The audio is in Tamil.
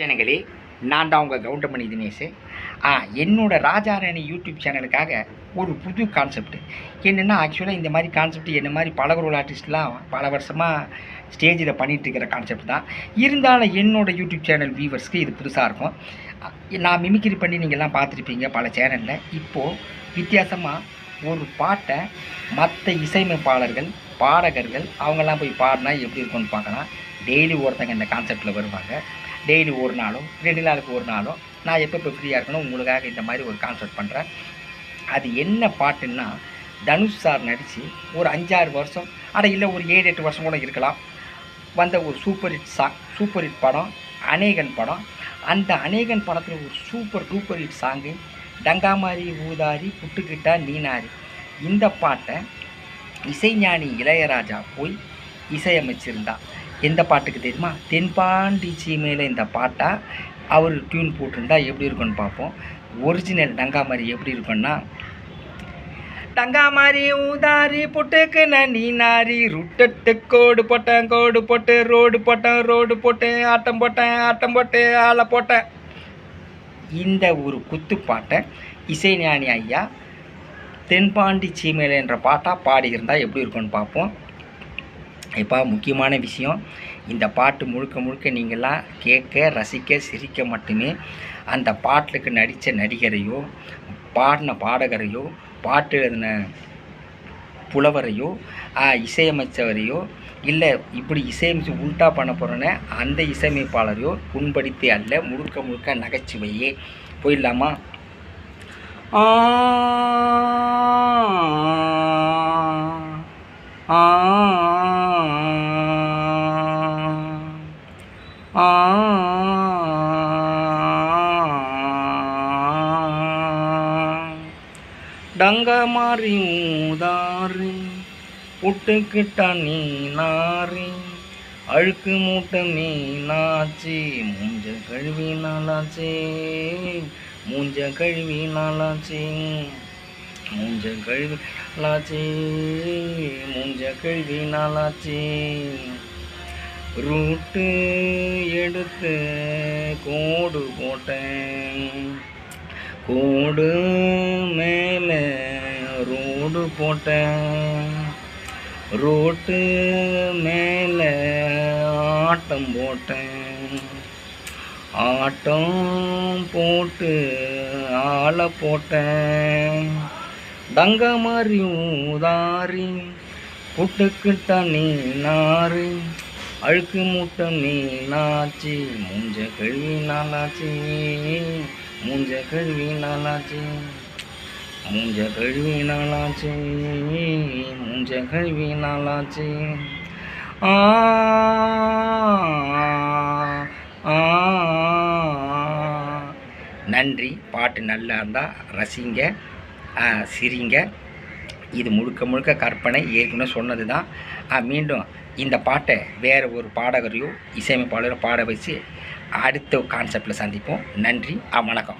ஜனங்களே நான் தான் உங்கள் கவுண்டமணி தினேஷ் ஆ என்னோட ராஜாராணி யூடியூப் சேனலுக்காக ஒரு புது கான்செப்ட் என்னென்னா ஆக்சுவலாக இந்த மாதிரி கான்செப்ட் என்ன மாதிரி பல ரோல் ஆர்டிஸ்ட்லாம் பல வருஷமாக ஸ்டேஜில் பண்ணிகிட்ருக்கிற கான்செப்ட் தான். இருந்தாலும் என்னோடய யூடியூப் சேனல் வியூவர்ஸ்க்கு இது புதுசாக இருக்கும். நான் மிமிக்ரி பண்ணி நீங்கள்லாம் பார்த்துருப்பீங்க பல சேனலில். இப்போது வித்தியாசமாக ஒரு பாட்டை மற்ற இசையமைப்பாளர்கள் பாடகர்கள் அவங்கெல்லாம் போய் பாடினா எப்படி இருக்கும்னு பார்க்கலாம். டெய்லி ஒருத்தங்க இந்த கான்செப்டில் வருவாங்க. டெய்லி ஒரு நாளும் ரெண்டு நாளுக்கு ஒரு நாளும் நான் எப்போ இப்போ ஃப்ரீயாக இருக்கணும் உங்களுக்காக இந்த மாதிரி ஒரு கான்சர்ட் பண்ணுறேன் அது என்ன பாட்டுன்னா தனுஷ் சார் நடித்து ஒரு அஞ்சாறு வருஷம் அட இல்லை ஒரு ஏழு எட்டு வருஷம் கூட இருக்கலாம். வந்த ஒரு super hit song super hit படம் அநேகன் படம். அந்த அநேகன் படத்தில் ஒரு சூப்பர் டூப்பர் ஹிட் சாங்கு டங்காமாரி ஊதாரி புட்டுக்கிட்டா நீனாரி இந்த பாட்டை இசைஞானி இளையராஜா போய் இசையமைச்சிருந்தா. எந்த பாட்டுக்கு தெரியுமா? தென்பாண்டி சீமையில் இந்த பாட்டாக அவர் டியூன் போட்டிருந்தா எப்படி இருக்கும்னு பார்ப்போம். ஒரிஜினல் டங்கா மாதிரி எப்படி இருக்கும்னா டங்காமாரி ஊதாரி புட்டுக்கு நீ நாரி ருட்டட்டு கோடு போட்டேன் கோடு போட்டு ரோடு போட்டேன் ரோடு போட்டேன் ஆட்டம் போட்டேன் ஆட்டம் போட்டு ஆளை போட்டேன். இந்த ஒரு குத்துப்பாட்டை இசைஞானி ஐயா தென்பாண்டி சீமையில் என்ற பாட்டாக பாடியிருந்தால் எப்படி இருக்கும்னு பார்ப்போம். இப்போ முக்கியமான விஷயம் இந்த பாட்டு முழுக்க முழுக்க நீங்களாம் கேட்க ரசிக்க சிரிக்க மட்டுமே அந்த பாட்டுக்கு நடித்த நடிகரையோ பாடின பாடகரையோ பாட்டு எழுதின புலவரையோ இசையமைச்சவரையோ இல்லை இப்படி இசையமைச்சு உல்ட்டா பண்ண போகிறோன்னே அந்த இசையமைப்பாளரையோ புண்படுத்தி அல்ல முழுக்க முழுக்க நகைச்சுவையே போயிடலாமா? ஆ ஆ. டங்க மாறி ஊதாரி புட்டுக்கிட்ட நீ நாரி அழுக்கு மூட்டை மீனாச்சி மூஞ்ச கழுவி நாளாச்சி மூஞ்ச கழுவி நாளாச்சி மூஞ்ச கழுவி நாளாச்சி மூஞ்ச கழுவி நாளாச்சி ரூட்டு எடுத்து கோடு போட்டேன். கோடு மேலே ரோடு போட்டேன் ரோட்டு மேலே ஆட்டம் போட்டேன் ஆட்டம் போட்டு ஆளை போட்டேன் டங்க மாதிரி ஊதாரி புட்டுக்கிட்ட நீ நாரி அழுக்கு மூட்டை மீனாச்சி மூஞ்ச கழுவி நாளாச்சி. மூஞ்ச கழுவி நாளாச்சி. மூஞ்ச கழுவி நாளாச்சி. மூஞ்ச கழுவி ஆ ஆ நன்றி. பாட்டு நல்லா இருந்தால் ரசிங்க சிரிங்க. இது முழுக்க முழுக்க கற்பனை. ஏற்கனவே சொன்னது தான் மீண்டும் இந்த பாட்டை வேறு ஒரு பாடகரையோ இசையமைப்பாளரோ பாட வச்சு அடுத்த கான்செப்டில் சந்திப்போம். நன்றி. ஆ வணக்கம்.